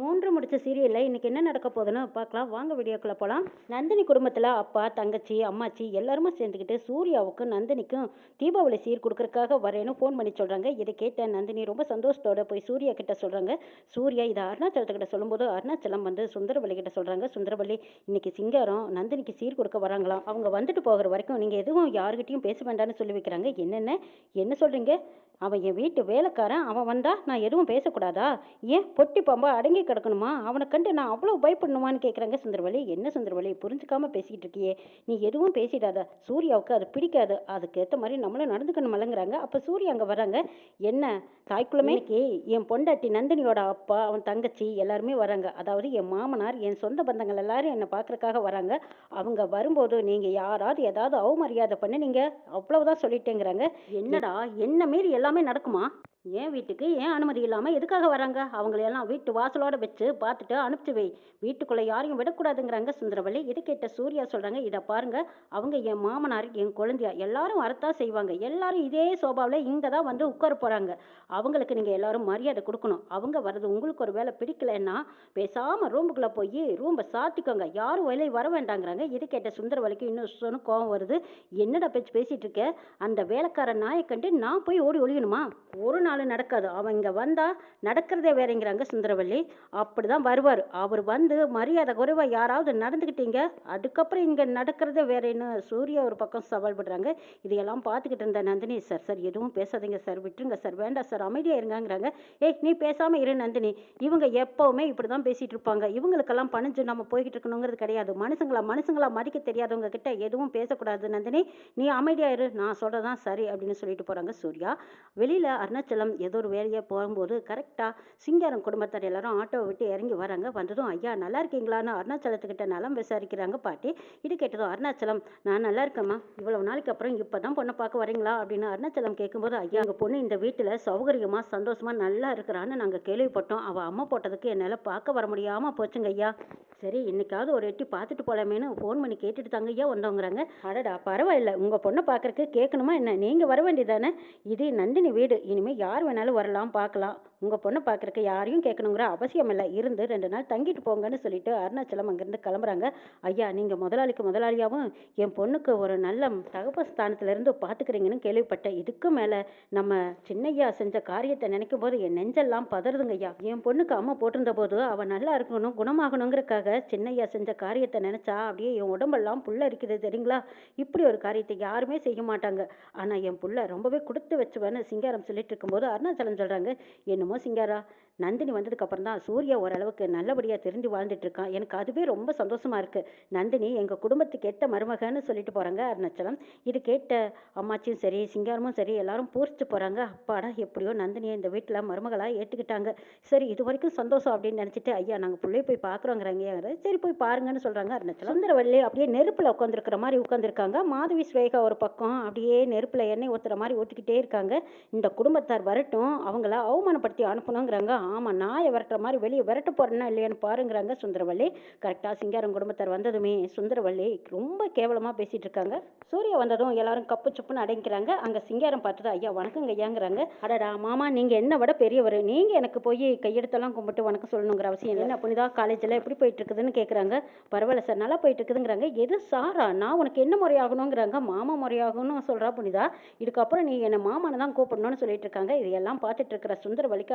மூன்று முடிச்ச சீரியலில் இன்னைக்கு என்ன நடக்க போகுதுன்னு பார்க்கலாம். வாங்க வீடியோக்குள்ள போகலாம் நந்தினி குடும்பத்தில் அப்பா தங்கச்சி அம்மாச்சி எல்லாருமே சேர்ந்துக்கிட்டு சூர்யாவுக்கும் நந்தினிக்கும் தீபாவளி சீர் கொடுக்கறதுக்காக வரேன்னு ஃபோன் பண்ணி சொல்கிறாங்க இதை கேட்ட நந்தினி ரொம்ப சந்தோஷத்தோட போய் சூர்யா கிட்ட சொல்கிறாங்க சூர்யா இதை அருணாச்சலத்துக்கிட்ட சொல்லும்போது அருணாச்சலம் வந்து சுந்தரவல்லி கிட்ட சொல்கிறாங்க சுந்தரவல்லி இன்னைக்கு சிங்காரம் நந்தினிக்கு சீர் கொடுக்க வராங்களாம். அவங்க வந்துட்டு போகிற வரைக்கும் நீங்கள் எதுவும் யாருக்கிட்டையும் பேச வேண்டாம்னு சொல்லி வைக்கிறாங்க. என்னென்ன? என்ன சொல்கிறீங்க அவன் என் வீட்டு வேலைக்காரன். அவன் வந்தா நான் எதுவும் பேசக்கூடாதா? ஏன் பொட்டி பாம்பா அடங்கி கிடக்கணுமா? அவனை கண்டு நான் அவ்வளோ பயப்படணுமான்னு கேட்குறாங்க சுந்தரவழி என்ன சுந்தரவழி புரிஞ்சுக்காம பேசிக்கிட்டு இருக்கியே? நீ எதுவும் பேசிடாத. சூர்யாவுக்கு அது பிடிக்காது. அதுக்கேற்ற மாதிரி நம்மளும் நடந்துக்கணுமல்லங்கிறாங்க. அப்போ சூர்யா அங்கே வராங்க என்ன தாய்க்குள்ளமே இன்னைக்கு என் பொண்டாட்டி நந்தினியோட அப்பா அவன் தங்கச்சி எல்லாருமே வராங்க. அதாவது என் மாமனார் என் சொந்த பந்தங்கள் எல்லாரும் என்னை பார்க்கறக்காக வராங்க. அவங்க வரும்போது நீங்கள் யாராவது ஏதாவது அவமரியாதை பண்ணி நீங்கள் அவ்வளவுதான் சொல்லிட்டேங்கிறாங்க. என்னடா என்ன மீறி எல்லாமே நடக்குமா? என் வீட்டுக்கு ஏன் அனுமதி இல்லாமல் எதுக்காக வராங்க? அவங்களையெல்லாம் வீட்டு வாசலோட வச்சு பார்த்துட்டு அனுப்பிச்சு வை. வீட்டுக்குள்ளே யாரையும் விடக்கூடாதுங்கிறாங்க சுந்தரவள்ளி. இது கேட்ட சூர்யா சொல்கிறாங்க இதை பாருங்க அவங்க என் மாமனார் என் குழந்தையா எல்லாரும் வரத்தான் செய்வாங்க. எல்லாரும் இதே சோபாவில் இங்கே தான் வந்து உட்கார போகிறாங்க அவங்களுக்கு நீங்கள் எல்லாரும் மரியாதை கொடுக்கணும். அவங்க வர்றது உங்களுக்கு ஒரு வேலை பிடிக்கலன்னா பேசாமல் ரூமுக்குள்ளே போய் ரூமை சாத்திக்கோங்க. யாரும் வெளியே வர வேண்டாங்கிறாங்க. இது கேட்ட சுந்தரவள்ளிக்கு இன்னும் சொன்ன கோவம் வருது. என்னடா பேச்சு பேசிகிட்டு இருக்க? அந்த வேலைக்கார நாயை கண்டு நான் போய் ஓடி ஒழியணுமா ஒரு நாள் நடக்காது. அவன் இங்கே வந்தா நடக்கிறதே வேறங்கிறாங்க சுந்தரவள்ளி. அப்படி தான் வருவார். அவர் வந்து மரியாதை குறைவாக யாராவது நடந்துக்கிட்டீங்க அதுக்கப்புறம் இங்கே நடக்கிறதே வேறேன்னு சூர்யா ஒரு பக்கம் சவால் படுறாங்க. இதையெல்லாம் பார்த்துக்கிட்டு இருந்த நந்தினி சார் சார் எதுவும் பேசாதீங்க சார் விட்டுருங்க சார் வேண்டாம் சார் அமைதியாக இருங்கங்கிறாங்க. ஏய் நீ பேசாமல் இரு நந்தினி. இவங்க எப்போவுமே இப்படி தான் பேசிகிட்டு இருப்பாங்க. இவங்களுக்கெல்லாம் பணிஞ்சு நம்ம போய்கிட்டு இருக்கணுங்கிறது கிடையாது. மனுஷங்களா மனுஷங்களா மதிக்க தெரியாதவங்க கிட்ட எதுவும் பேசக்கூடாது நந்தினி. நீ அமைதியா இரு. நான் சொல்கிறதான் சரி அப்படின்னு சொல்லிட்டு போகிறாங்க சூர்யா. வெளியில் அருணாச்சலம் ஏதோ ஒரு வேலையாக போகும்போது கரெக்டாக சிங்காரம் குடும்பத்தார் எல்லாரும் ஆட்டோவை விட்டு இறங்கி வராங்க. வந்ததும் ஐயா நல்லா இருக்கீங்களான்னு அருணாச்சலத்துக்கிட்ட நலம் விசாரிக்கிறாங்க பாட்டி. இது கேட்டதும் அருணாச்சலம் நான் நல்லா இருக்கேம்மா. இவ்வளவு நாளைக்கு அப்புறம் இப்போ தான் பொண்ணை பார்க்க வரீங்களா? அப்படின்னு அருணாச்சலம் கேட்கும்போது ஐயா எங்கள் பொண்ணு இந்த வீட்டில் சௌகரியமாக சந்தோஷமாக நல்லா இருக்கிறான்னு நாங்கள் கேள்விப்பட்டோம். அவள் அம்மா போட்டதுக்கு என்னால் பார்க்க வர முடியாமல் போச்சுங்க ஐயா. சரி இன்னைக்காவது ஒரு எட்டி பார்த்துட்டு போலாமேன்னு ஃபோன் பண்ணி கேட்டுட்டு தாங்க ஐயா வந்தவங்கிறாங்க அடடா பரவாயில்ல. உங்கள் பொண்ணை பார்க்கறக்கு கேட்கணுமா என்ன? நீங்கள் வர வேண்டியதானே இது நந்தினி வீடு. இனிமேல் யார் யார் வேணாலும் வரலாம் பார்க்கலாம். உங்கள் பொண்ணை பார்க்குறக்கு யாரையும் கேட்கணுங்கிற அவசியம் இல்லை. இருந்து ரெண்டு நாள் தங்கிட்டு போங்கன்னு சொல்லிட்டு அருணாச்சலம் அங்கேருந்து கிளம்புறாங்க. ஐயா நீங்கள் முதலாளிக்கு முதலாளியாகவும் என் பொண்ணுக்கு ஒரு நல்ல தகப்ப ஸ்தானத்துலேருந்து பார்த்துக்கிறீங்கன்னு கேள்விப்பட்டேன். இதுக்கு மேலே நம்ம சின்னையா செஞ்ச காரியத்தை நினைக்கும் போது என் நெஞ்செல்லாம் பதறுதுங்க ஐயா. என் பொண்ணுக்கு அம்மா போட்டிருந்த போது அவள் நல்லா இருக்கணும் குணமாகணுங்கிறக்காக சின்னையா செஞ்ச காரியத்தை நினச்சா அப்படியே என் உடம்பெல்லாம் புள்ள இருக்குது தெரியுங்களா? இப்படி ஒரு காரியத்தை யாருமே செய்ய மாட்டாங்க. ஆனால் என் புள்ள ரொம்பவே கொடுத்து வச்சுவேன்னு சிங்காரம் சொல்லிட்டு இருக்கும்போது அருணாச்சலம் சொல்கிறாங்க என்னமோ சிங்காரா? நந்தினி வந்ததுக்கப்புறம் தான் சூர்யா ஓரளவுக்கு நல்லபடியாக தெரிஞ்சு வாழ்ந்துட்டு இருக்கான் எனக்கு அதுவே ரொம்ப சந்தோஷமாக இருக்குது நந்தினி எங்கள் குடும்பத்துக்கு ஏற்ற மருமகன்னு சொல்லிட்டு போகிறாங்க அருணாச்சலம். இது கேட்ட அம்மாச்சியும் சரி சிங்காரமும் சரி எல்லாரும் பூரிச்சு போகிறாங்க அப்பாடா எப்படியோ நந்தினியை இந்த வீட்டில் மருமகளாக ஏற்றுக்கிட்டாங்க சரி இது வரைக்கும் சந்தோஷம் அப்படின்னு நினச்சிட்டு ஐயா நாங்கள் பிள்ளைய போய் பார்க்குறோங்கிறாங்க சரி போய் பாருங்கன்னு சொல்கிறாங்க அருணாச்சலம். சுந்தரவள்ளி அப்படியே நெருப்பில் உட்காந்துருக்கிற மாதிரி உட்காந்துருக்காங்க மாதவி ஸ்வேகா ஒரு பக்கம் அப்படியே நெருப்பில் எண்ணெய் ஊற்றுற மாதிரி ஊற்றிக்கிட்டே இருக்காங்க. இந்த குடும்பத்தார் வரட்டும் அவங்கள அவமானப்படுத்தி அனுப்பணுங்கிறாங்க. ஆமாம் நாயை விரட்டுற மாதிரி வெளியே விரட்டு போகிறேன்னா இல்லையான்னு பாருங்கிறாங்க சுந்தரவள்ளி. கரெக்டாக சிங்காரம் குடும்பத்தார் வந்ததுமே சுந்தரவள்ளி ரொம்ப கேவலமாக பேசிகிட்டு இருக்காங்க. சூர்யா வந்ததும் எல்லாரும் கப்பு சுப்புன்னு அடங்கிக்கிறாங்க. அங்கே சிங்காரம் பார்த்துட்டு ஐயா வணக்கங்க ஐயாங்கிறாங்க. அடடா மாமா நீங்கள் என்ன விட பெரியவர்? நீங்கள் எனக்கு போய் கையெடுத்தெல்லாம் கும்பிட்டு வணக்கம் சொல்லணுங்கிற அவசியம் இல்லை. என்ன புனிதா காலேஜில் எப்படி போயிட்டு இருக்குதுன்னு கேட்குறாங்க பரவாயில்ல சார் நல்லா போயிட்டு இருக்குதுங்கிறாங்க. எது சாரா? நான் உனக்கு என்ன முறையாகணுங்கிறாங்க? மாமா முறையாகணும்னு சொல்கிறா புனிதா. இதுக்கப்புறம் நீ என்னை மாமானை தான் கூப்பிடணும்னு சொல்லிட்டு இருக்காங்க. இதையெல்லாம் பார்த்துட்டு இருக்கிற சுந்தரவள்ளிக்கு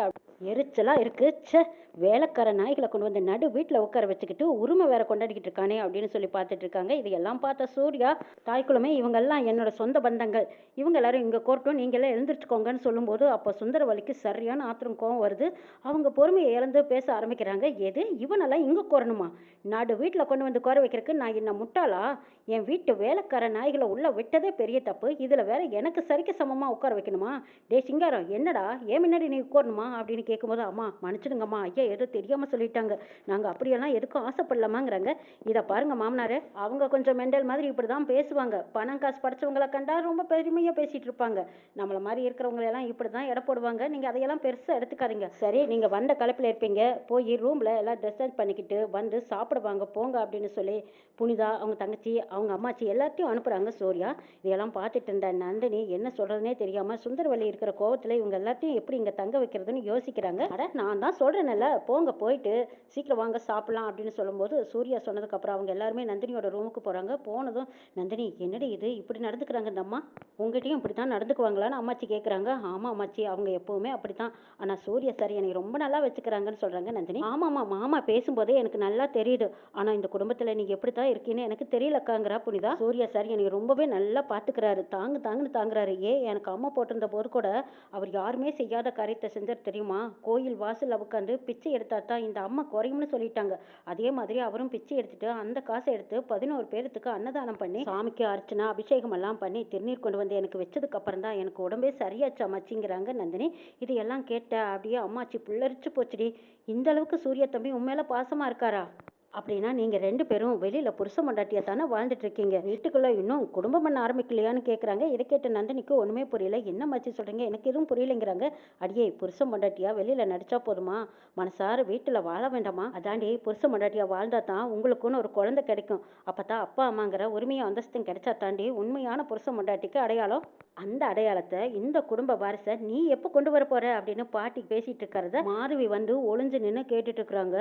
எரிச்சலாக இருக்குது ச்சே வேலைக்கார நாய்களை கொண்டு வந்து நடு வீட்டில் உட்கார வச்சுக்கிட்டு உரிமை வேற கொண்டாடிக்கிட்டு இருக்கானே அப்படின்னு சொல்லி பார்த்துட்டு இருக்காங்க. இதையெல்லாம் பார்த்த சூர்யா தாய்க்குளமே இவங்கெல்லாம் என்னோட சொந்த பந்தங்கள். இவங்க எல்லாரும் இங்கே கோர்ட்டும் நீங்களே எழுந்திரிச்சுக்கோங்கன்னு சொல்லும்போது அப்போ சுந்தரவல்லிக்கு சரியான ஆத்திரம் கோவம் வருது. அவங்க பொறுமையை இழந்து பேச ஆரம்பிக்கிறாங்க. எது? இவனெல்லாம் இங்கே கோரணுமா? நாடு வீட்டில் கொண்டு வந்து கோர வைக்கிறதுக்கு நான் என்ன முட்டாளா? என் வீட்டு வேலைக்கார நாய்களை உள்ளே விட்டதே பெரிய தப்பு. இதில் வேற எனக்கு சரிக்கு சமமாக உட்கார வைக்கணுமா? டே சிங்காரம் என்னடா? ஏன் முன்னாடி நீ உட்காரணுமா? அப்படின்னு கேட்கும்போது அம்மா மன்னிச்சிடுங்கம்மா. ஐயா ஏதோ தெரியாமல் சொல்லிட்டாங்க. நாங்கள் அப்படியெல்லாம் எதுக்கும் ஆசைப்படலாமாங்கிறாங்க? இதை பாருங்க மாமனார். அவங்க கொஞ்சம் மெண்டல் மாதிரி இப்படி தான் பேசுவாங்க. பணம் காசு படைச்சவங்களை கண்டா ரொம்ப பெருமையாக பேசிட்டு இருப்பாங்க. நம்மளை மாதிரி இருக்கிறவங்களெல்லாம் இப்படி தான் இட போடுவாங்க. நீங்கள் அதையெல்லாம் பெருசாக எடுத்துக்காதீங்க. சரி நீங்கள் வந்த கலப்பில் இருப்பீங்க. போய் ரூமில் எல்லாம் ட்ரெஸ் பண்ணிக்கிட்டு வந்து சாப்பிடுவாங்க. போங்க அப்படின்னு சொல்லி புனிதா அவங்க தங்கச்சி அவங்க அம்மாச்சி எல்லாத்தையும் அனுப்புகிறாங்க சூர்யா. இதெல்லாம் பார்த்துட்டு இருந்த நந்தினி என்ன சொல்கிறதுனே தெரியாமல் சுந்தரவள்ளி இருக்கிற கோவத்தில் இவங்க எல்லாத்தையும் எப்படி இங்கே தங்க வைக்கிறதுன்னு யோசிக்கிறாங்க. அட நான் தான் சொல்கிறேன்ல போங்க போயிட்டு சீக்கிரம் வாங்க சாப்பிட்லாம் அப்படின்னு சொல்லும்போது சூர்யா சொன்னதுக்கப்புறம் அவங்க எல்லாருமே நந்தினியோட ரூமுக்கு போகிறாங்க போனதும் நந்தினி என்னடி இது? இப்படி நடந்துக்கிறாங்க இந்த அம்மா. உங்ககிட்டயும் இப்படி தான் நடந்துக்குவாங்களான்னு அம்மாச்சி கேட்குறாங்க ஆமாம் அம்மாச்சி அவங்க எப்போவுமே அப்படி தான் ஆனால் சூர்யா சார் என்னை ரொம்ப நல்லா வச்சுக்கிறாங்கன்னு சொல்கிறாங்க நந்தினி. ஆமாம்மா மாமா பேசும்போதே எனக்கு நல்லா தெரியுது. ஆனால் இந்த குடும்பத்தில் நீங்கள் எப்படி தான் இருக்கீன்னு எனக்கு தெரியலக்காங்கிறா புனிதா. சூர்யா சார் என்னை ரொம்பவே நல்லா பார்த்துக்கிறாரு தாங்கு தாங்குன்னு தாங்குறாரு. ஏ எனக்கு அம்மா போட்டிருந்த போது கூட அவர் யாருமே செய்யாத காரியத்தை செஞ்சார் தெரியுமா? கோயில் வாசல்ல உட்காந்து பிச்சை எடுத்தா தான் இந்த அம்மா குறையும்னு சொல்லிட்டாங்க. அதே மாதிரி அவரும் பிச்சை எடுத்துட்டு அந்த காசை எடுத்து பதினோரு பேர்த்துக்கு அன்னதானம் பண்ணி சாமிக்கு அர்ச்சனை அபிஷேகம் எல்லாம் பண்ணி திருநீர் கொண்டு வந்து எனக்கு வச்சதுக்கு அப்புறம் தான் எனக்கு உடம்பே சரியாச்சு அம்மாச்சிங்கிறாங்க நந்தினி. இது எல்லாம் கேட்ட அப்படியே அம்மாச்சி புல்லரிச்சு போச்சுடி. இந்த அளவுக்கு சூரிய தம்பி உண்மையில பாசமா இருக்காரா? அப்படின்னா நீங்க ரெண்டு பேரும் வெளியில புருஷ மண்டாட்டியா தானே வாழ்ந்துட்டு இருக்கீங்க. வீட்டுக்குள்ள இன்னும் குடும்பம் பண்ண ஆரம்பிக்கலையான்னு கேக்குறாங்க. இதை கேட்ட நந்தினிக்கு ஒண்ணுமே புரியல. என்ன மச்சி சொல்றீங்க? எனக்கு எதுவும் புரியலைங்கிறாங்க. அடியே புருஷ மண்டாட்டியா? வெளியில நடிச்சா போதுமா? மனசார வீட்டுல வாழ வேண்டாமா? அதாண்டி புருஷ மண்டாட்டியா வாழ்ந்தா தான் உங்களுக்குன்னு ஒரு குழந்தை கிடைக்கும். அப்பதான் அப்பா அம்மாங்கிற உரிமையும் அந்தஸ்தும் கிடைச்சா தாண்டி உண்மையான புருஷ மண்டாட்டிக்கு அடையாளம். அந்த அடையாளத்தை இந்த குடும்ப வாரிசை நீ எப்போ கொண்டு வர போற? அப்படின்னு பாட்டி பேசிட்டு இருக்கிறத மாதவி வந்து ஒளிஞ்சு நின்று கேட்டுட்டு இருக்கிறாங்க.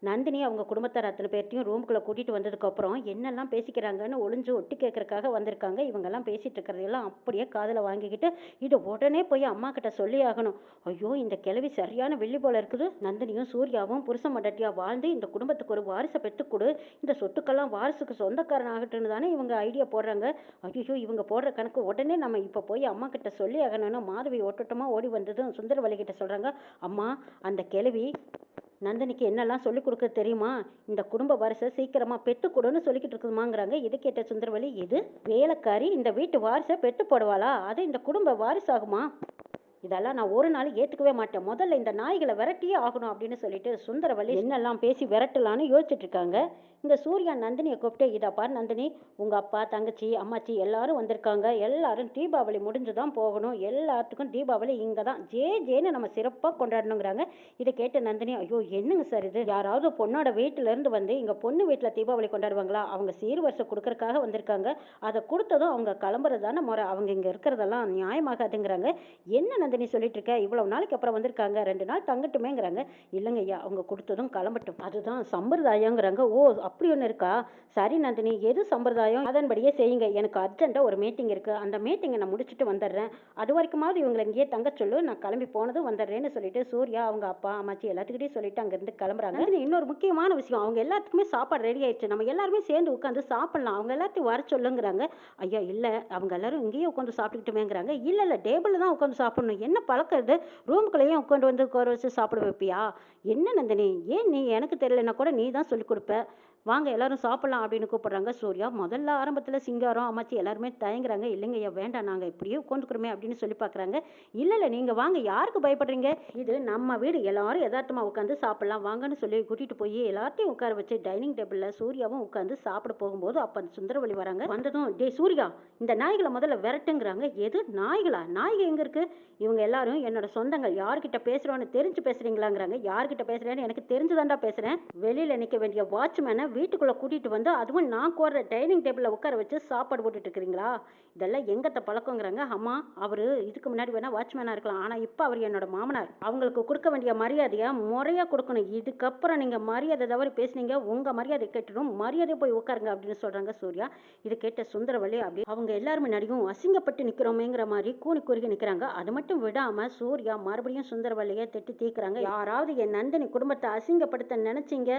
நந்தினி அவங்க குடும்பத்தார் அத்தனை பேர்த்தையும் ரூமுக்குள்ள கூட்டிகிட்டு வந்ததுக்கப்புறம் என்னெல்லாம் பேசிக்கிறாங்கன்னு ஒளிஞ்சு ஒட்டு கேட்கறதுக்காக வந்திருக்காங்க. இவங்கெல்லாம் பேசிகிட்டு இருக்கிறதெல்லாம் அப்படியே காதில் வாங்கிக்கிட்டு இதை உடனே போய் அம்மா கிட்ட சொல்லி ஆகணும். ஐயோ இந்த கிழவி சரியான வெள்ளி போல இருக்குது. நந்தினியும் சூர்யாவும் புருஷ மண்டட்டியாக வாழ்ந்து இந்த குடும்பத்துக்கு ஒரு வாரிசை பெற்றுக்கொடு இந்த சொத்துக்கெல்லாம் வாரிசுக்கு சொந்தக்காரன் ஆகட்டும்னு தானே இவங்க ஐடியா போடுறாங்க. ஐயோ இவங்க போடுற கணக்கு உடனே நம்ம இப்போ போய் அம்மா கிட்ட சொல்லி ஆகணும்னு மாதவி ஓட்டோட்டமாக ஓடி வந்ததும் சுந்தரவல்லி கிட்ட அம்மா அந்த கிழவி நந்தினிக்கு என்னெல்லாம் சொல்லி கொடுக்க தெரியுமா? இந்த குடும்ப வாரிசை சீக்கிரமா பெட்டு கொடுன்னு சொல்லிக்கிட்டு இருக்குமாங்கிறாங்க இது கேட்ட சுந்தரவழி இது வேலைக்காரி இந்த வீட்டு வாரிசை பெட்டு போடுவாளா? அது இந்த குடும்ப வாரிசாகுமா? இதெல்லாம் நான் ஒரு நாள் ஏற்றுக்கவே மாட்டேன். முதல்ல இந்த நாய்களை விரட்டியே ஆகணும் அப்படின்னு சொல்லிட்டு சுந்தரவல்லி என்னெல்லாம் பேசி விரட்டலான்னு யோசிச்சுட்டு இருக்காங்க. இந்த சூர்யா நந்தினியை கூப்பிட்டு இதா பார் நந்தினி உங்கள் அப்பா தங்கச்சி அம்மாச்சி எல்லாரும் வந்திருக்காங்க. எல்லாரும் தீபாவளி முடிஞ்சு தான் போகணும். எல்லாத்துக்கும் தீபாவளி இங்கே தான் ஜே ஜேன்னு நம்ம சிறப்பாக கொண்டாடணுங்கிறாங்க. இதை கேட்ட நந்தினி ஐயோ என்னங்க சார் இது? யாராவது பொண்ணோட வீட்டிலேருந்து வந்து எங்கள் பொண்ணு வீட்டில் தீபாவளி கொண்டாடுவாங்களா? அவங்க சீர்வரிசை கொடுக்கறதுக்காக வந்திருக்காங்க. அதை கொடுத்ததும் அவங்க கிளம்புறது தானே முறை. அவங்க இங்கே இருக்கிறதெல்லாம் நியாயமாகாதுங்கிறாங்க. என்ன நந்தினி சொல்லிட்டு இருக்க இவ்வளவு நாளைக்கு அப்புறம் வந்திருக்காங்க ரெண்டு நாள் தங்கட்டுமேங்கிறாங்க. இல்லைங்க ஐயா அவங்க கொடுத்ததும் கிளம்பட்டும். அதுதான் சம்பிரதாயங்கிறாங்க. ஓ அப்படி ஒன்று இருக்கா? சரி நந்தினி எது சம்பிரதாயம்? அதன்படியே செய்யுங்க. எனக்கு அர்ஜென்ட்டாக ஒரு மீட்டிங் இருக்கு. அந்த மீட்டிங்கை நான் முடிச்சுட்டு வந்துடுறேன். அது வரைக்குமாவது இவங்களை இங்கேயே தங்க சொல்லு. நான் கிளம்பி போனதும் வந்துடுறேன்னு சொல்லிட்டு சூர்யா அவங்க அப்பா அம்மாச்சி எல்லாத்துக்கிட்டையும் சொல்லிட்டு அங்கேருந்து கிளம்புறாங்க. இன்னொரு முக்கியமான விஷயம். அவங்க எல்லாத்துக்குமே சாப்பாடு ரெடி ஆயிடுச்சு. நம்ம எல்லாருமே சேர்ந்து உட்காந்து சாப்பிடலாம். அவங்க எல்லாத்தையும் வர சொல்லுங்கிறாங்க. ஐயா இல்லை. அவங்க எல்லாரும் இங்கேயே உட்காந்து சாப்பிட்டுக்கிட்டுமேங்கிறாங்க. இல்லை இல்லை. டேபிளில் தான் உட்காந்து சாப்பிடணும். என்ன பழக்கம் இது? ரூமுக்குள்ளேயும் உட்காந்து வந்து உட்கார வச்சு சாப்பிட வைப்பியா? என்ன நந்தினி? ஏன் நீ? எனக்கு தெரியலன்னா கூட நீ தான் சொல்லிக் கொடுப்ப. வாங்க எல்லாரும் சாப்பிடலாம் அப்படின்னு கூப்பிடுறாங்க. சூர்யா முதல்ல ஆரம்பத்தில் சிங்காரம் அம்மாச்சி எல்லாருமே தயங்குறாங்க. இல்லைங்க ஐயா வேண்டாம் நாங்கள் இப்படியே உட்காந்துக்கிறோமே அப்படின்னு சொல்லி பார்க்குறாங்க. இல்லை இல்லை நீங்கள் வாங்க யாருக்கு பயப்படுறீங்க? இது நம்ம வீடு எல்லாரும் யதார்த்தமாக உட்காந்து சாப்பிடலாம். வாங்கன்னு சொல்லி கூட்டிகிட்டு போய் எல்லாத்தையும் உட்கார வச்சு டைனிங் டேபிளில் சூர்யாவும் உட்காந்து சாப்பிட போகும்போது அப்போ அந்த சுந்தரவழி வராங்க. வந்ததும் டே சூர்யா இந்த நாய்களை முதல்ல விரட்டுங்கிறாங்க. எது? நாய்களா? நாய்கள் எங்கே இருக்கு? இவங்க எல்லாரும் என்னோட சொந்தங்கள். யார்கிட்ட பேசுகிறோன்னு தெரிஞ்சு பேசுறீங்களாங்கிறாங்க. யார்கிட்ட பேசுறேன்னு எனக்கு தெரிஞ்சுதான்டா பேசுகிறேன் வெளியில் நிற்க வேண்டிய வாட்ச்மேனை வீட்டுக்குள்ளே கூட்டிகிட்டு வந்து அதுவும் நான் கோர்ற டைனிங் டேபிளில் உட்கார வச்சு சாப்பாடு போட்டுட்டு இருக்கிறீங்களா? இதெல்லாம் எங்கத்த பழக்கங்கிறாங்க. அம்மா அவர் இதுக்கு முன்னாடி வேணால் வாட்ச்மேனாக இருக்கலாம். ஆனால் இப்போ அவர் என்னோட மாமனார். அவங்களுக்கு கொடுக்க வேண்டிய மரியாதையை முறையாக கொடுக்கணும். இதுக்கப்புறம் நீங்கள் மரியாதை தவிர பேசுனீங்க. உங்கள் மரியாதை கேட்டுடும் மரியாதை போய் உட்காருங்க அப்படின்னு சொல்கிறாங்க சூர்யா. இது கேட்ட சுந்தரவள்ளி அப்படி அவங்க எல்லாரும் முன்னாடியும் அசிங்கப்பட்டு நிற்கிறோமேங்கிற மாதிரி கூனி குறுகி நிற்கிறாங்க அது மட்டும் விடாமல் சூர்யா மறுபடியும் சுந்தரவள்ளியை திட்டு தீக்குறாங்க. யாராவது என் நந்தினி குடும்பத்தை அசிங்கப்படுத்த நினச்சிங்க.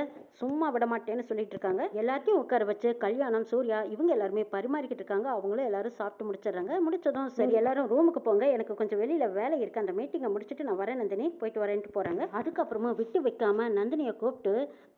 சும்மா விட மாட்டேன்னு சொல்லி சொல்லிட்டு இருக்காங்க எல்லாத்தையும் உட்கார வச்சு கல்யாணம் சூர்யா இவங்க எல்லாருமே பரிமாறிக்கிட்டு இருக்காங்க. அவங்களும் எல்லாரும் சாப்பிட்டு முடிச்சிடுறாங்க. முடிச்சதும் சரி எல்லாரும் ரூமுக்கு போங்க. எனக்கு கொஞ்சம் வெளியில வேலை இருக்கு. அந்த மீட்டிங்கை முடிச்சுட்டு நான் வரேன் நந்தினி. போயிட்டு வரேன்ட்டு போறாங்க. அதுக்கப்புறமா விட்டு வைக்காம நந்தினியை கூப்பிட்டு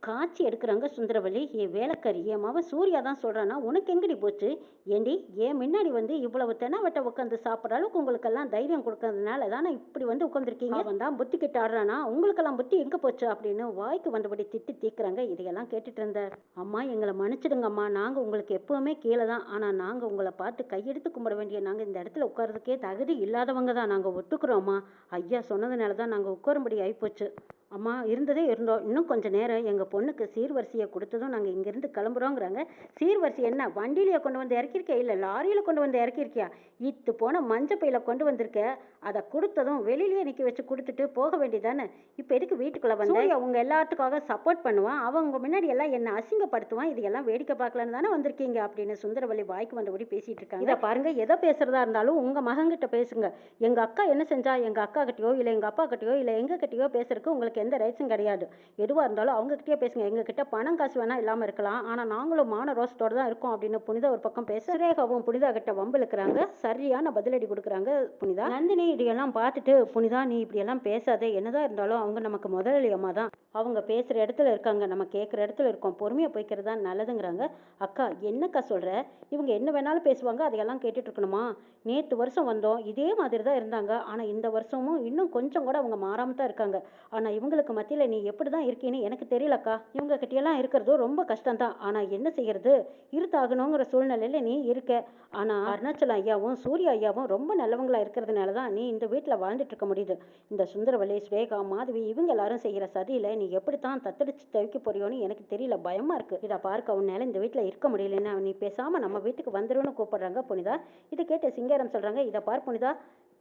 காட்சி எடுக்கிறாங்க சுந்தரவல்லி என் வேலைக்காரி என் மவன் சூர்யா தான் சொல்றானா? உனக்கு எங்கடி போச்சு? ஏண்டி ஏன் முன்னாடி வந்து இவ்வளவு தெனாவட்ட உட்காந்து சாப்பிட்ற அளவுக்கு உங்களுக்கெல்லாம் தைரியம் கொடுக்கறதுனால தானே இப்படி வந்து உட்காந்துருக்கீங்க அவன் தான் புத்தி கிட்ட ஆடுறானா? உங்களுக்கெல்லாம் புத்தி எங்க போச்சு? அப்படின்னு வாய்க்கு வந்தபடி திட்டி தீக்குறாங்க இதையெல்லாம் கேட்டுட்டு இருந்தார் அம்மா எங்களை மன்னிச்சிடுங்கம்மா. நாங்கள் உங்களுக்கு எப்பவுமே கீழே தான். ஆனால் நாங்கள் உங்களை பார்த்து கையெடுத்து கும்பிட வேண்டிய நாங்கள் இந்த இடத்துல உட்கார்றதுக்கே தகுதி இல்லாதவங்க தான். நாங்கள் ஒத்துக்கிறோம்மா ஐயா சொன்னதுனால தான் நாங்கள் உட்காரும்படி ஆகிப்போச்சு அம்மா இருந்ததே இருந்தோம் இன்னும் கொஞ்ச நேரம் எங்கள் பொண்ணுக்கு சீர்வரிசையை கொடுத்ததும் நாங்கள் இங்கேருந்து கிளம்புறோங்கிறாங்க. சீர்வரிசை என்ன? வண்டியிலேயே கொண்டு வந்து இறக்கியிருக்கியா? இல்லை லாரியில் கொண்டு வந்து இறக்கியிருக்கியா? இத்து போன மஞ்சள் பையில கொண்டு வந்திருக்க அதை கொடுத்ததும் வெளியிலேயே நிற்க வச்சு கொடுத்துட்டு போக வேண்டியதானே இப்போ எதுக்கு வீட்டுக்குள்ளே வந்து? அவங்க எல்லாத்துக்காக சப்போர்ட் பண்ணுவான். அவங்க முன்னாடி எல்லாம் என்ன அசிங்கப்படுத்துவான். இதெல்லாம் வேடிக்கை பார்க்கலான்னு தானே வந்திருக்கீங்க அப்படின்னு சுந்தரவல்லி வாய்க்கு வந்தபடி பேசிட்டு இருக்காங்க. இதை பாருங்க எதை பேசுறதா இருந்தாலும் உங்க மகன்கிட்ட பேசுங்க. எங்க அக்கா என்ன செஞ்சா எங்க அக்கா கிட்டயோ இல்லை எங்க அப்பா கிட்டயோ இல்லை எங்க கிட்டயோ பேசுறதுக்கு உங்களுக்கு எந்த ரைட்ஸும் கிடையாது. எதுவாக இருந்தாலும் அவங்கக்கிட்டே பேசுங்க. எங்ககிட்ட பணம் காசு வேணால் இல்லாமல் இருக்கலாம். ஆனால் நாங்களும் மான ரோசத்தோடு தான் இருக்கோம் அப்படின்னு புனிதா ஒரு பக்கம் பேச ரேகாவும் புனிதா கிட்ட வம்பிழுக்கிறாங்க. சரியான பதிலடி கொடுக்குறாங்க புனிதா. நந்தினி இதையெல்லாம் பார்த்துட்டு புனிதா நீ இப்படியெல்லாம் பேசாதே. என்னதான் இருந்தாலும் அவங்க நமக்கு முதலாளி அம்மா தான். அவங்க பேசுகிற இடத்துல இருக்காங்க. நம்ம கேட்குற இடத்துல இருக்கோம். பொறுமையாக போய்க்கிறது தான் நல்லதுங்கிறாங்க. அக்கா என்னக்கா சொல்கிற இவங்க என்ன வேணாலும் பேசுவாங்க. அதையெல்லாம் கேட்டுட்டு இருக்கணுமா? நேற்று வருஷம் வந்தோம். இதே மாதிரி தான் இருந்தாங்க. ஆனால் இந்த வருஷமும் இன்னும் கொஞ்சம் கூட அவங்க மாறாமல் தான் இருக்காங்க. ஆனால் இவங்களுக்கு மத்தியில் நீ எப்படி தான் இருக்கீன்னு எனக்கு தெரியலக்கா. இவங்க கிட்டயெல்லாம் இருக்கிறது ரொம்ப கஷ்டம்தான். ஆனால் என்ன செய்யறது? இருத்தாகணுங்கிற சூழ்நிலையில் நீ இருக்க. ஆனால் அருணாச்சலம் ஐயாவும் சூர்யா ஐயாவும் ரொம்ப நல்லவங்களா இருக்கிறதுனால தான் நீ இந்த வீட்டில் வாழ்ந்துட்டு இருக்க முடியுது. இந்த சுந்தரவல்லி ஸ்வேகா மாதவி இவங்க எல்லாரும் செய்கிற சதியில் நீ எப்படி தான் தத்தடிச்சு தவிக்க போறியோன்னு எனக்கு தெரியல. பயமாக இருக்குது இதை பார்க்க உன்னால இந்த வீட்டில் இருக்க முடியலன்னா நீ பேசாமல் நம்ம வீட்டுக்கு வந்துருன்னு கூப்பிடுறாங்க புனிதா. இதை கேட்ட சிங்காரம் சொல்கிறாங்க இதை பார் புனிதா.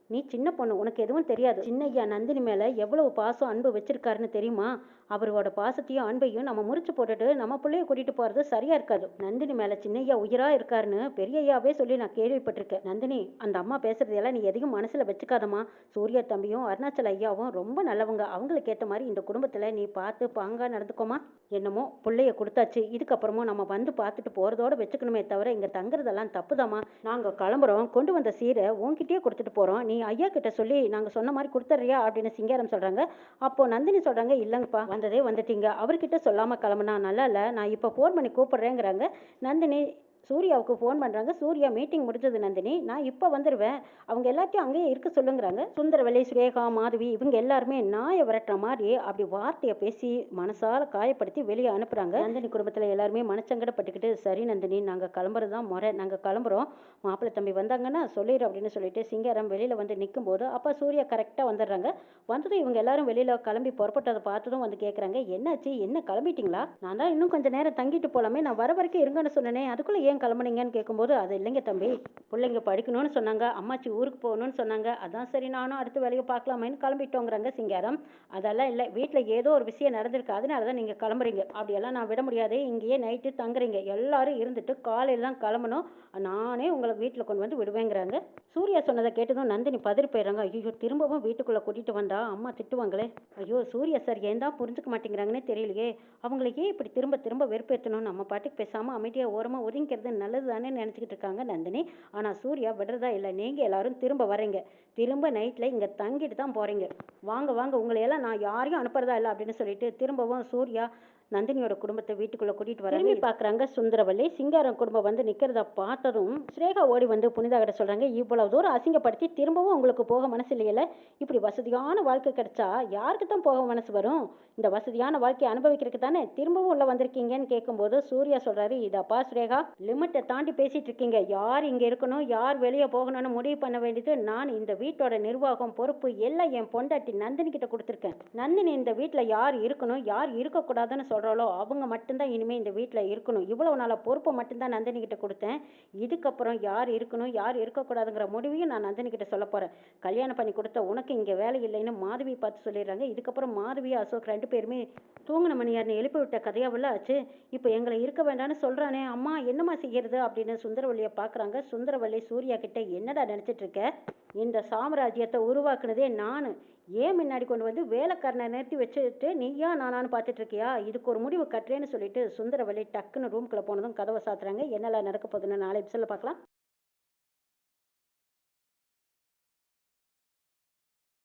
நீ சின்ன பொண்ணு உனக்கு எதுவும் தெரியாது. சின்னையா நந்தினி மேலே எவ்வளவு பாசம் அன்பு வச்சிருக்காருன்னு தெரியுமா? அவரோட பாசத்தையும் அன்பையும் நம்ம முறிச்சு போட்டுட்டு நம்ம பிள்ளைய கூட்டிட்டு போறது சரியா இருக்காது. நந்தினி மேல சின்னையா உயிரா இருக்காருன்னு பெரியய்யாவே சொல்லி நான் கேள்விப்பட்டிருக்கேன். நந்தினி அந்த அம்மா பேசுறது எல்லாம் நீ எதையும் மனசுல வச்சுக்காதம்மா. சூர்யா தம்பியும் அருணாச்சல ஐயாவும் ரொம்ப நல்லவங்க. அவங்களுக்கு ஏத்த மாதிரி இந்த குடும்பத்துல நீ பார்த்து பாங்கா நடந்துக்கோமா என்னமோ பிள்ளைய கொடுத்தாச்சு. இதுக்கப்புறமும் நம்ம வந்து பார்த்துட்டு போறதோட வச்சுக்கணுமே தவிர இங்க தங்குறதெல்லாம் தப்புதாம்மா. நாங்க கிளம்புறோம். கொண்டு வந்த சீரை உன்கிட்டயே கொடுத்துட்டு போறோம். நீ ஐயா கிட்ட சொல்லி நாங்க சொன்ன மாதிரி கொடுத்துறியா அப்படின்னு சிங்காரம் சொல்றாங்க. அப்போ நந்தினி சொல்றாங்க இல்லைங்கப்பா. வந்ததே வந்துட்டீங்க. அவர்கிட்ட சொல்லாம கிளம்புனா நல்லா இல்லை. நான் இப்போ ஃபோன் பண்ணி கூப்பிட்றேங்கிறாங்க. நந்தினி சூர்யாவுக்கு ஃபோன் பண்ணுறாங்க சூர்யா மீட்டிங் முடிஞ்சது நந்தினி. நான் இப்போ வந்துடுவேன் அவங்க எல்லாத்தையும் அங்கேயே இருக்க சொல்லுங்கிறாங்க. சுந்தரவெளி சுரேகா மாதவி இவங்க எல்லாருமே நாயை விரட்டுற மாதிரி அப்படி வார்த்தையை பேசி மனசால காயப்படுத்தி வெளியே அனுப்புகிறாங்க நந்தினி குடும்பத்தில் எல்லாருமே மனச்சங்கடப்பட்டுக்கிட்டு சரி நந்தினி நாங்கள் கிளம்புறது தான் முறை. நாங்கள் கிளம்புறோம். மாப்பிள்ளை தம்பி வந்தாங்கன்னா சொல்லிடு அப்படின்னு சொல்லிட்டு சிங்காரம் வெளியில் வந்து நிற்கும் போது அப்போ சூர்யா கரெக்டாக வந்துடுறாங்க. வந்ததும் இவங்க எல்லாரும் வெளியில் கிளம்பி புறப்பட்டதை பார்த்ததும் வந்து கேட்குறாங்க என்னாச்சு? என்ன கிளம்பிட்டீங்களா? நான் தான் இன்னும் கொஞ்சம் நேரம் தங்கிட்டு போகலாமே நான் வர வரைக்கும் இருங்கன்னு சொன்னேனே. அதுக்குள்ளே ஏன் கிளம்புனீங்கன்னு கேட்கும்போது அது இல்லைங்க தம்பி. பிள்ளைங்க படிக்கணும்னு சொன்னாங்க. அம்மாச்சி ஊருக்கு போகணும்னு சொன்னாங்க. அதான் சரி நானும் அடுத்த வேலையை பார்க்கலாமேன்னு கிளம்பிட்டோங்கிறாங்க சிங்காரம். அதெல்லாம் இல்லை. வீட்டில் ஏதோ ஒரு விஷயம் நடந்திருக்கு. அதனால தான் நீங்கள் கிளம்புறீங்க. அப்படியெல்லாம் நான் விட முடியாது. இங்கேயே நைட்டு தங்குறீங்க. எல்லாரும் இருந்துட்டு காலையில் தான் கிளம்பணும். நானே உங்களை வீட்டில் கொண்டு வந்து விடுவேங்கிறாங்க. சூர்யா சொன்னதை கேட்டதும் நந்தினி பதறி போயிடுறாங்க. ஐயோ திரும்பவும் வீட்டுக்குள்ளே கூட்டிகிட்டு வந்தா? அம்மா திட்டுவாங்களே. ஐயோ சூர்யா சார் ஏன் தான் புரிஞ்சுக்க மாட்டேங்கிறாங்கன்னே தெரியலையே. அவங்களை ஏன் இப்படி திரும்ப திரும்ப வெறுப்பேற்றணும் நம்ம பாட்டுக்கு பேசாமல் அமைதியாக ஓரமாக ஒதுங்கிறது நல்லது தானே நினச்சிக்கிட்டு இருக்காங்க நந்தினி. ஆனால் சூர்யா விடுறதா இல்லை. நீங்கள் எல்லாரும் திரும்ப வரீங்க திரும்ப நைட்டில் இங்கே தங்கிட்டு தான் போகிறீங்க வாங்க வாங்க. உங்களையெல்லாம் நான் யாரையும் அனுப்புறதா இல்லை அப்படின்னு சொல்லிட்டு திரும்பவும் சூர்யா நந்தினியோட குடும்பத்தை வீட்டுக்குள்ள கூட்டிட்டு வர திரும்பி பாக்குறாங்க சுந்தரவல்லி. சிங்காரம் குடும்பம் வந்து நிக்கிறத பார்த்ததும் ஸ்ரேகா ஓடி வந்து புனிதா கிட்ட சொல்றாங்க இவ்வளவு தூரம் அசிங்கப்படுத்தி திரும்பவும் உங்களுக்கு போக மனசு இல்லையில? இப்படி வசதியான வாழ்க்கை கிடைச்சா யாருக்கு தான் போக மனசு வரும்? இந்த வசதியான வாழ்க்கையை அனுபவிக்கிறதுக்கு தானே திரும்பவும் உள்ள வந்திருக்கீங்கன்னு கேட்கும்போது சூர்யா சொல்றாரு இதப்பா ஸ்ரேகா லிமிட்டை தாண்டி பேசிட்டு இருக்கீங்க. யார் இங்க இருக்கணும்? யார் வெளியே போகணும்னு முடிவு பண்ண வேண்டியது நான் இந்த வீட்டோட நிர்வாகம் பொறுப்பு எல்லாம் என் பொண்டாட்டி நந்தினி கிட்ட கொடுத்துருக்கேன். நந்தினி இந்த வீட்டுல யார் இருக்கணும்? யார் இருக்கக்கூடாதுன்னு சொல்கிறாளோ அவங்க மட்டும்தான் இனிமேல் இந்த வீட்டில் இருக்கணும். இவ்வளோ நாளாக பொறுப்பை மட்டும்தான் நந்தினிக்கிட்ட கொடுத்தேன். இதுக்கப்புறம் யார் இருக்கணும் யார் இருக்கக்கூடாதுங்கிற முடிவையும் நான் நந்தினிக்கிட்ட சொல்ல போகிறேன் கல்யாணம் பண்ணி கொடுத்த உனக்கு இங்கே வேலை இல்லைன்னு மாதவி பார்த்து சொல்லிடுறாங்க. இதுக்கப்புறம் மாதவி அசோக் ரெண்டு பேருமே தூங்கின மணியார்னு எழுப்பி விட்ட கதையாவில் ஆச்சு இப்போ எங்களை இருக்க வேண்டாம்னு சொல்கிறானே அம்மா என்னம்மா செய்கிறது அப்படின்னு சுந்தரவல்லியை பார்க்குறாங்க சுந்தரவல்லி சூர்யா கிட்ட என்னடா நினச்சிட்ருக்க இந்த சாம்ராஜ்யத்தை உருவாக்குனதே நான். ஏன் முன்னாடி கொண்டு வந்து வேலைக்காரனை நிறுத்தி வச்சுட்டு நீயா நானான்னு பார்த்துட்டு இருக்கியா இதுக்கு ஒரு முடிவு கட்டுறேன்னு சொல்லிட்டு சுந்தரவல்லி டக்குன்னு ரூம்குள்ளே போனதும் கதவை சாத்துறாங்க. என்னெல்லாம் நடக்க போகுதுன்னு நாளை எபிசோட பார்க்கலாம்.